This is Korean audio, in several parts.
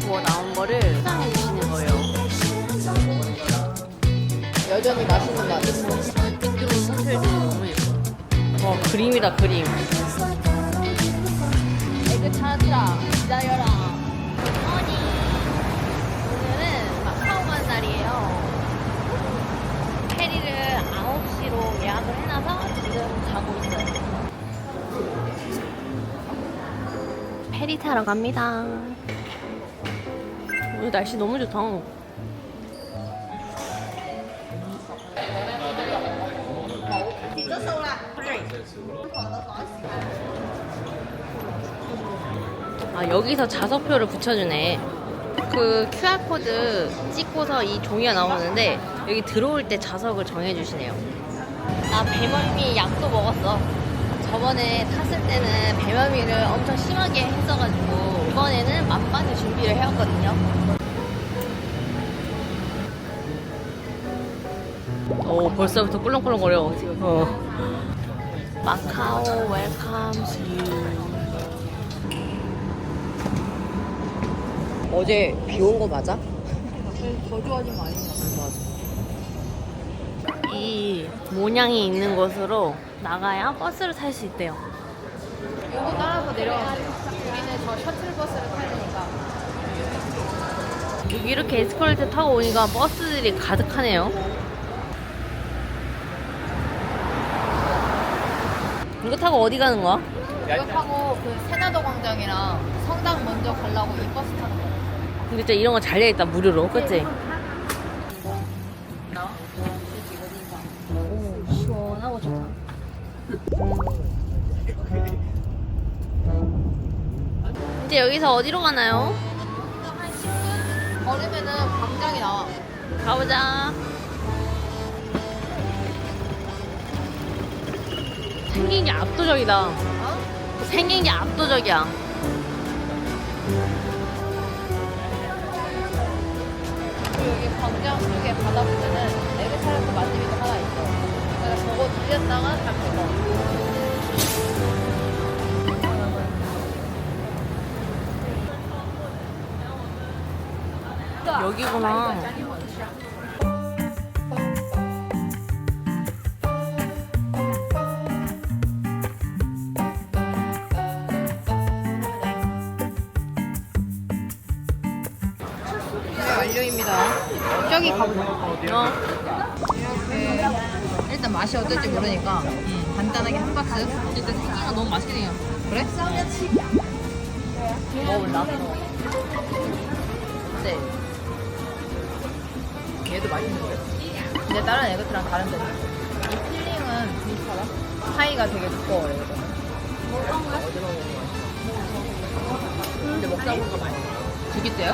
구워 나온 거를 포장해 주시는 거예요. 여전히 맛있는 맛. 빛으로 뭉쳐있는 너무 예뻐. 와 그림이다 그림. 에그 찾아 기다려라. 굿모닝. 오늘은 마카오 간 날이에요. 페리를 9시로 예약을 해놔서 지금 가고 있어요. 페리 타러 갑니다. 오늘 날씨 너무 좋다. 아 여기서 좌석표를 붙여주네. 그 QR코드 찍고서 이 종이가 나오는데 여기 들어올 때 좌석을 정해주시네요. 나 배멀미 약도 먹었어. 저번에 탔을 때는 배멀미를 엄청 심하게 했어가지고 이번에는 만반의 준비를 해왔거든요. 오 벌써부터 꿀렁꿀렁거려. 어. 마카오 웰컴스 유. 어제 비 온 거 맞아? 거주하는 거 아닌가? 이 모양이 있는 곳으로 나가야 버스를 탈 수 있대요. 이거 따라서 내려가면 돼. 우리는 저 셔틀버스를. 여기 이렇게 에스컬레이터 타고 오니까 버스들이 가득하네요. 이거 타고 어디 가는 거야? 이거 타고 그 세나도 광장이랑 성당 먼저 가려고 이 버스 타는 거야. 근데 진짜 이런 거잘 되어있다 무료로 그치? 이제 여기서 어디로 가나요? 걸으면은 광장이 나와. 가보자 생긴 게 압도적이다 어? 생긴 게 압도적이야 여기 광장 쪽에 바다 보면은 에그 차량도 있어. 들렸다가 다시 먹어. 여기구나 맛이 어떨지 모르니까 간단하게 한 박스. 일단 생기가 너무 맛있긴 해요 그래? 먹어볼라 네. 얘도 맛있는데? 근데 다른 에그트랑 다른 점이 이 필링은. 파이가 되게 두꺼워요. 이거는. 근데 먹다 보니까 맛있어. 되겠대요?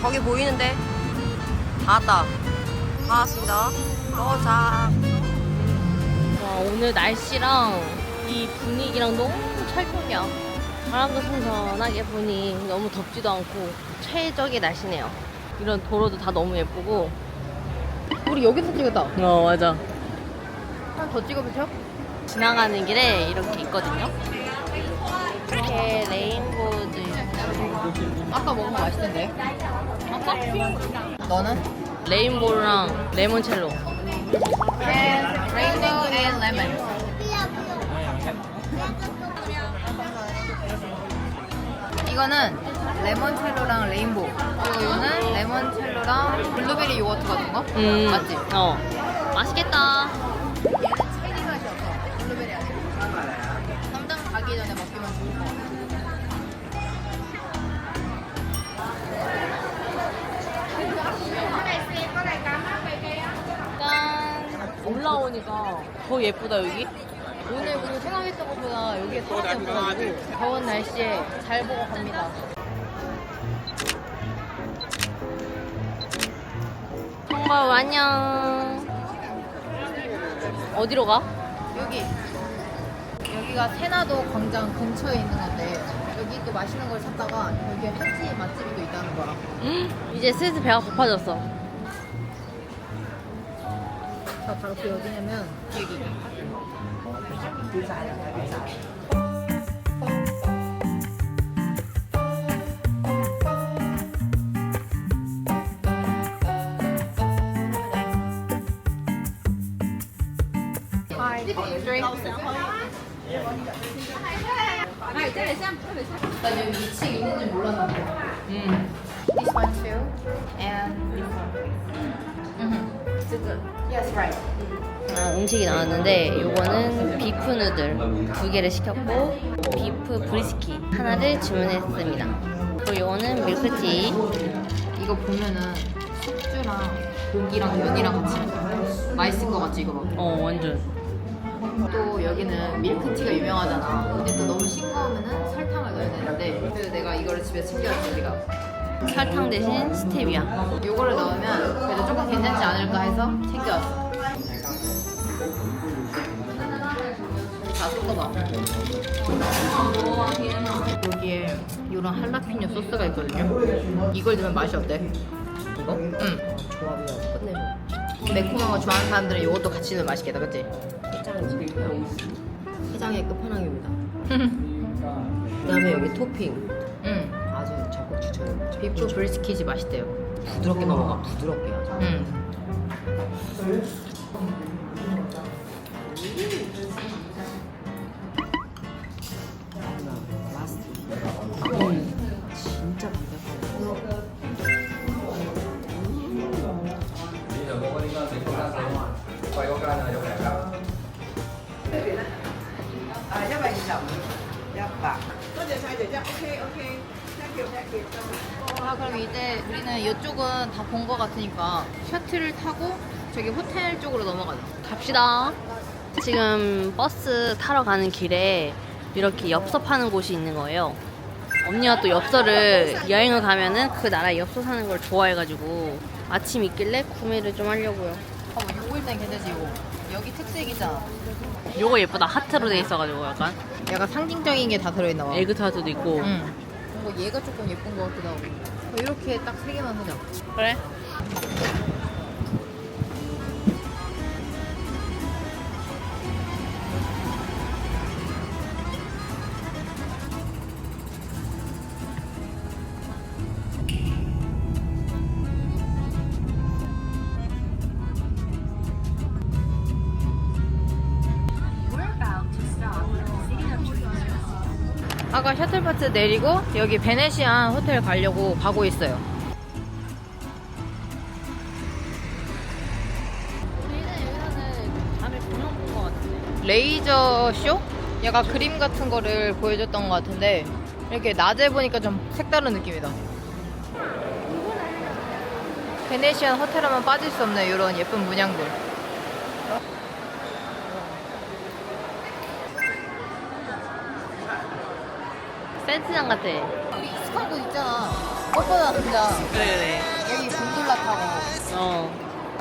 저기 보이는데 다 왔다 다 왔습니다. 도착 와 오늘 날씨랑 이 분위기랑 너무 찰떡이야. 바람도 선선하게 부니 너무 덥지도 않고 최적의 날씨네요. 이런 도로도 다 너무 예쁘고. 우리 여기서 찍었다. 어 맞아. 한더 찍어보죠? 지나가는 길에 이렇게 있거든요. 이렇게 있고 아까 먹은 거 맛있던데. 너는? 레인보우랑 레몬첼로 레인보우. 이거는 레몬첼로랑 레인보우. 그리고 이거는 레몬첼로랑 블루베리 요거트 같은 거? 음, 맞지? 어 맛있겠다 짠 올라오니까 더 예쁘다 여기 오늘 우리 생각했던 것보다 여기에 사람이 없어가지고 더운 날씨에 잘 보고 갑니다. 정말 안녕 어디로 가? 여기 여기가 세나도 광장 근처에 있는 건데 여기 또 맛있는 걸 찾다가 여기 현지 맛집이 또 있다는 거야. 이제 슬슬 배가 고파졌어 자 바로 그 어디냐면 여기 난 여기 2층 있는지 몰랐는데. 음식이 나왔는데 요거는 비프 누들 두 개를 시켰고 비프 브리스키 하나를 주문했습니다. 그리고 요거는 밀크티 이거 보면은 숙주랑 고기랑 면이랑 같이 먹으면 맛있을 것 같지 이거 봐. 어 완전 또 여기는 밀크티가 유명하잖아. 근데 또 너무 싱거우면은 설탕을 넣어야 되는데 그래서 내가 이거를 집에 챙겨왔지 우리가. 설탕 대신 스테비아 요거를 넣으면 그래도 조금 괜찮지 않을까 해서 챙겨왔어. 다 섞어봐. 여기에 이런 할라피뇨 소스가 있거든요. 이걸 넣으면 맛이 어때? 이거? 응. 조합이 끝내줘 매콤한 거 좋아하는 사람들은 이것도 같이 넣으면 맛있겠다, 그치? 해장의 끝판왕입니다 그다음에 여기 토핑 응. 아주 적극 추천합니다 비프 브리스킷이 맛있대요. 부드럽게 넘어가 부드럽게 아주 응. 진짜 아 그럼 이제 우리는 이쪽은 다본거 같으니까 셔틀을 타고 저기 호텔 쪽으로 넘어가자. 갑시다 지금 버스 타러 가는 길에 이렇게 엽서 파는 곳이 있는 거예요 언니가 또 엽서를 여행을 가면은 그 나라 엽서 사는 걸 좋아해가지고 마침 있길래 구매를 좀 하려고요 어, 이거 일단 괜찮지 이거. 여기 특색이잖아. 요거 예쁘다 하트로 돼 있어가지고 약간 약간 상징적인 게 다 들어있나 봐. 에그타르트도 있고 응. 뭔가 얘가 조금 예쁜 것 같기도 하고. 어, 이렇게 딱 세 개만 사자. 그래? 아까 셔틀버스 내리고 여기 베네시안 호텔 가려고 가고 있어요. 레이저 쇼? 약간 그림 같은 거를 보여줬던 것 같은데 이렇게 낮에 보니까 좀 색다른 느낌이다. 베네시안 호텔 하면 빠질 수 없네 이런 예쁜 문양들. 센트장 같아 우리 익숙한 곳 있잖아. 꽃보다 진짜 그래 그래 여기 곤돌라 타고. 어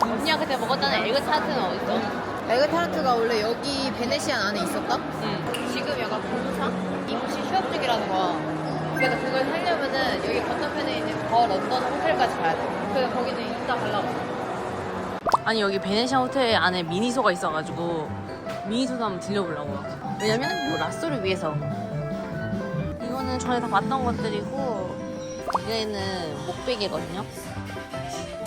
언니가 그때 먹었다는 에그타르트는 어딨어? 에그타르트가 원래 여기 베네시안 안에 있었다? 응 지금 약간 공사? 임시 휴업 중이라는 거야. 그래서 그걸 살려면은 여기 건너편에 있는 더 런던 호텔까지 가야 돼. 그래서 거기는 이따 가려고. 아니 여기 베네시아 호텔 안에 미니소가 있어가지고 미니소도 한번 들려보려고요 왜냐면 이 라쏘를 위해서 이 거는 전에 다 봤던 것들이고 얘는 목베개거든요.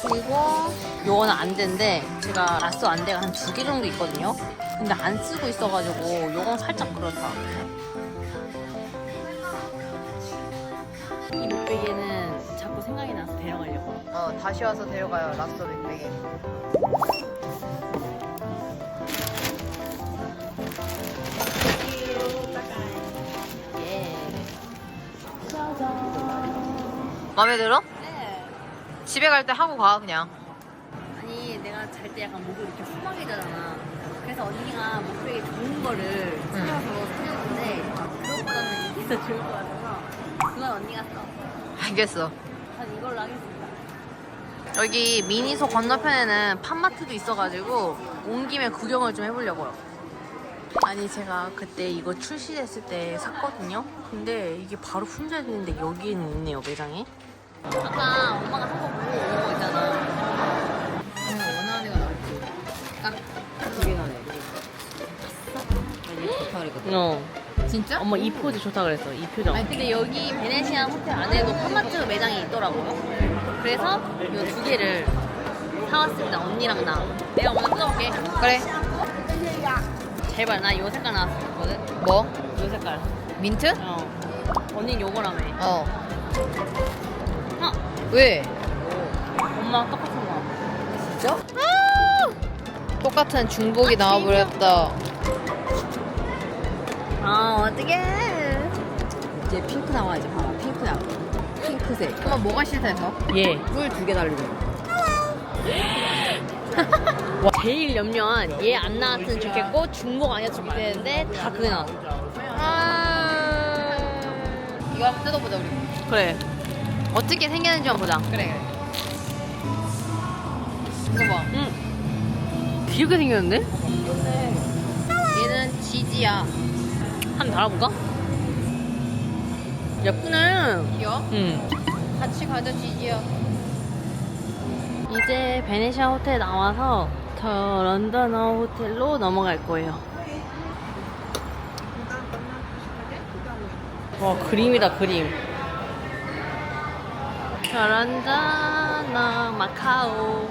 그리고 요거는 안대인데 제가 라쏘 안대가 한 두 개 정도 있거든요. 근데 안 쓰고 있어가지고 요건 살짝 그렇다. 이 목베개는 자꾸 생각이 나서 데려가려고. 어, 다시 와서 데려가요, 라스토 빅뱅에. 마음에 들어? 네. 집에 갈 때 하고 가, 그냥. 아니 내가 잘 때 약간 목이 이렇게 후하게 자잖아 그래서 언니가 목베개 좋은 거를 찾아서 사줬는데 그것보다는 이게 더 좋을 것 같아서 그건 언니가 써. 알겠어. 전 이걸로 하겠습니다. 여기 미니소 건너편에는 팜마트도 있어가지고 온 김에 구경을 좀 해보려고요. 아니 제가 그때 이거 출시됐을 때 샀거든요. 근데 이게 바로 품절되는데 여기에는 있네요 매장에. 아까 엄마가 산거 보고 온거 있잖아. 그냥 원하는 애가 나왔지. 딱. 두개 나네. 좋다 그랬거든. 어. 진짜? 엄마 이 포즈 좋다 그랬어. 이 표정. 아니 근데 여기 베네시아 호텔 안에도 팜마트 매장이 있더라고요. 그래서 이 두 개를 사왔습니다. 언니랑 나. 내가 먼저 뜯어볼게. 그래. 제발 나 이 색깔 나왔거든. 뭐? 이 색깔. 민트? 어. 언니 요거라며. 어. 어. 왜? 엄마랑 똑같은 거. 진짜? 똑같은 중복이 나와버렸다. 아 어떡해. 이제 핑크 나와 이제 봐봐 핑크야 핑크색 엄마 뭐가 싫다 해서? 예. 뿔두개 달리고 와, 제일 염려한 얘 안 나왔으면 좋겠고 중복 아니었으면 좋겠는데 다 그게 나왔어. 아. 이거 한번 뜯어보자 우리. 그래. 어떻게 생겼는지 한번 보자. 그래 그래. 이거 봐. 응. 귀엽게 생겼는데? 얘는 지지야. 한번 달아볼까? 예쁘네. 귀여워? 응. 같이 가자 지지야. 이제 베네시아 호텔 나와서 더 런던어 호텔로 넘어갈 거예요. 와 그림이다 그림. 더 런던어 마카오.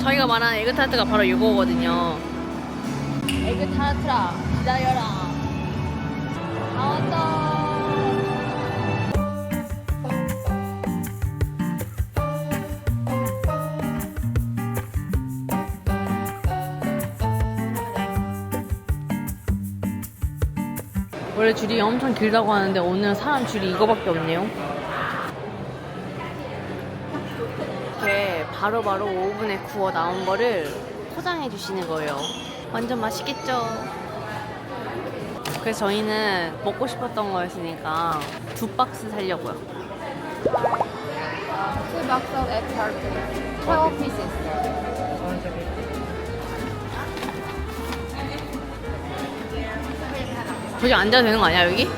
저희가 말한 에그타르트가 바로 이거거든요. 에그타르트라 기다려라. 나왔다. 원래 줄이 엄청 길다고 하는데 오늘 사람 줄이 이거밖에 없네요. 이렇게 바로바로 오븐에 구워 나온 거를 포장해 주시는 거예요. 완전 맛있겠죠? 그래서 저희는 먹고 싶었던 거였으니까 두 박스 살려고요. Two box of egg tart. Twelve pieces. 저기 앉아도 되는 거 아니야 여기?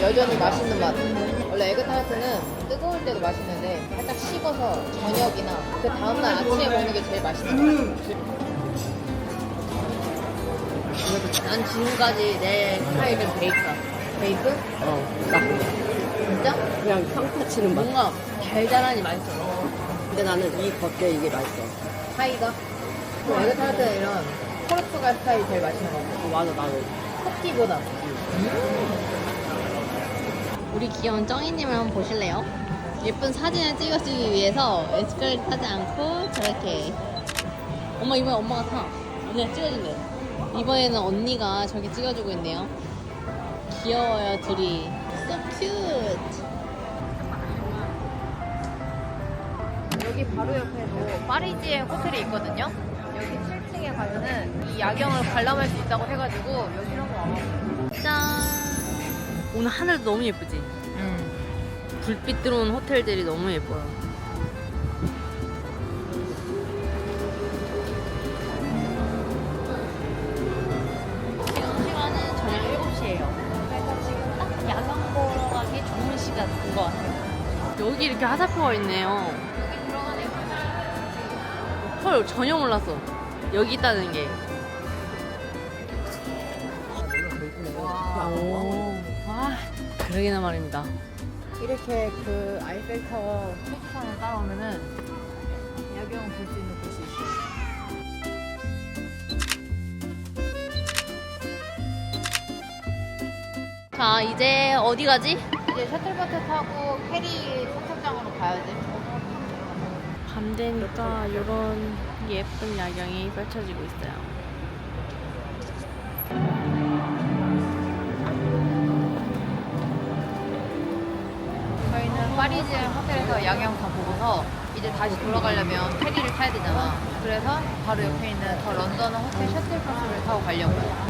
여전히 맛있는 맛. 원래 에그타르트는 뜨거울 때도 맛있는데 살짝 식어서 저녁이나 그 다음날 아침에 먹는 게 제일 맛있는 것 같아요. 난 지금까지 내 스타일은 베이크. 베이크? 어, 나 진짜? 그냥 평타 치는 맛 뭔가 달달하니 맛있어. 근데 나는 이 겉에 이게 맛있어 사이가? 그 에그타르트는 이런 포르투갈 스타일이 제일 맛있는 것 같아요. 어, 맞아 나도 쿠키보다. 우리 귀여운 쩡이님을 한번 보실래요? 예쁜 사진을 찍어주기 위해서 에스컬레이터 타지 않고 저렇게 엄마 이번에 엄마가 타 언니가 찍어준대 이번에는 언니가 저렇게 찍어주고 있네요 귀여워요 둘이 So cute 여기 바로 옆에도 파리지에 호텔이 있거든요. 여기 7층에 가면은 이 야경을 관람할 수 있다고 해가지고 여기 한번 와봤어요. 짠 오늘 하늘도 너무 예쁘지? 음. 불빛 들어온 호텔들이 너무 예뻐요 지금 시간은 저녁 7시예요 그래서 지금 딱 야경 보러 가기 좋은 시간 인 것 같아요 여기 이렇게 화살표가 있네요 여기 들어가네. 헐 전혀 몰랐어 여기 있다는 게 그러게나 말입니다 이렇게 그 아이펠타워 표지판을 따라오면은 야경 볼 수 있는 곳이 있어요. 자 이제 어디 가지? 이제 셔틀버스 타고 페리 선착장으로 가야지. 밤 되니까 이런 예쁜 야경이 펼쳐지고 있어요. 파리지 호텔에서 야경 다 보고서 이제 다시 돌아가려면 페리를 타야 되잖아. 그래서 바로 옆에 있는 더 런던 호텔 셔틀버스를 타고 가려고요.